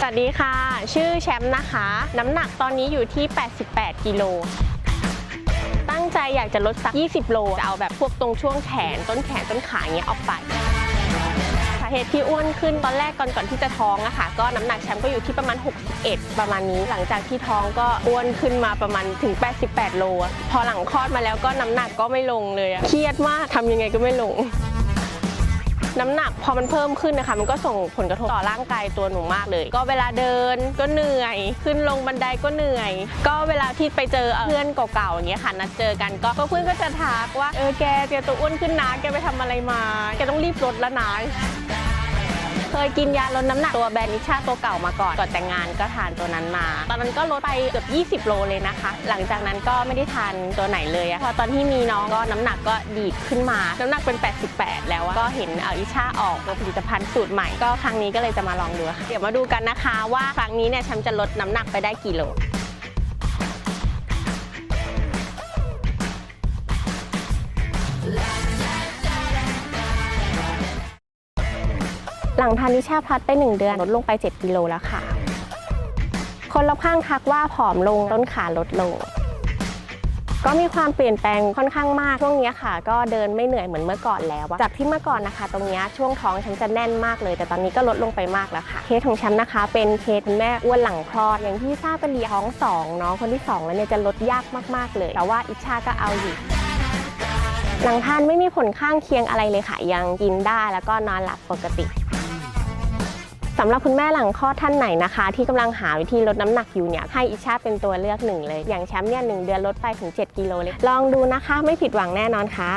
สวัสดีค่ะ ชื่อแชมป์นะคะ น้ำหนักตอนนี้อยู่ที่ 88 กิโล ตั้งใจอยากจะลดสัก 20 โลจะเอาแบบพวกตรงช่วงแขน ต้นแขนต้นขาเงี้ยออกไปสาเหตุที่อ้วนขึ้นตอนแรกก่อนก่อนที่จะท้องอะค่ะ ก็น้ำหนักแชมป์ก็อยู่ที่ประมาณ 61 ประมาณนี้ หลังจากที่ท้องก็อ้วนขึ้นมาประมาณถึง 88 โล พอหลังคลอดมาแล้วก็น้ำหนักก็ไม่ลงเลยเครียดมากทำยังไงก็ไม่ลง น้ำหนักพอมันเพิ่มขึ้นนะคะ มันก็ส่งผลกระทบต่อร่างกายตัวหนูมากเลย ก็เวลาเดินก็เหนื่อย ขึ้นลงบันไดก็เหนื่อย ก็เวลาที่ไปเจอเพื่อนเก่าๆอย่างเงี้ยค่ะนัดเจอกันก็เพื่อนก็จะทักว่าเออแกเจอตัวอ้วนขึ้นนะแกไปทำอะไรมาแกต้องรีบลดแล้วนะ เคยกินยาลดน้ำหนักตัวแบรนด์นิชาตัวเก่ามาก่อนก่อนแต่งงานก็ทานตัวนั้นมา ตอนนั้นก็ลดไปเกือบ20 โลเลยนะคะ หลังจากนั้นก็ไม่ได้ทานตัวไหนเลยอะพอตอนที่มีน้องก็น้ำหนักก็ดีดขึ้นมา น้ำหนักเป็น 88 แล้วก็เห็นเอาอิชาออกผลิตภัณฑ์สูตรใหม่ก็ครั้งนี้ก็เลยจะมาลองดูค่ะเดี๋ยวมาดูกันนะคะ ว่าครั้งนี้เนี่ยแชมป์จะลดน้ำหนักไปได้กี่โล หลังทานนิชาพลัดไป 1 เดือนลดลงไป 7 กิโลแล้วค่ะ คนรอบข้างทักว่าผอมลงต้นขาลดลง ก็มีความเปลี่ยนแปลงค่อนข้างมากช่วงนี้ค่ะ ก็เดินไม่เหนื่อยเหมือนเมื่อก่อนแล้วจากที่เมื่อก่อนนะคะ ตรงนี้ช่วงท้องฉันจะแน่นมากเลย แต่ตอนนี้ก็ลดลงไปมากแล้วค่ะเคสของฉันนะคะ เป็นเคสแม่อ้วนหลังคลอดอย่างที่ทราบกันดีท้องสองเนาะคนที่สองแล้วเนี่ยจะลดยากมากๆเลย แต่ว่าอิชาก็เอาอยู่หลังทานไม่มีผลข้างเคียงอะไรเลยค่ะ ยังกินได้แล้วก็นอนหลับปกติ สำหรับคุณแม่หลังคลอดท่านไหนนะคะ ที่กำลังหาวิธีลดน้ำหนักอยู่เนี่ยให้อิชาเป็นตัวเลือกหนึ่งเลย อย่างแชมป์เนี่ยหนึ่งเดือนลดไปถึง 7 กิโลเลยลองดูนะคะ ไม่ผิดหวังแน่นอนค่ะ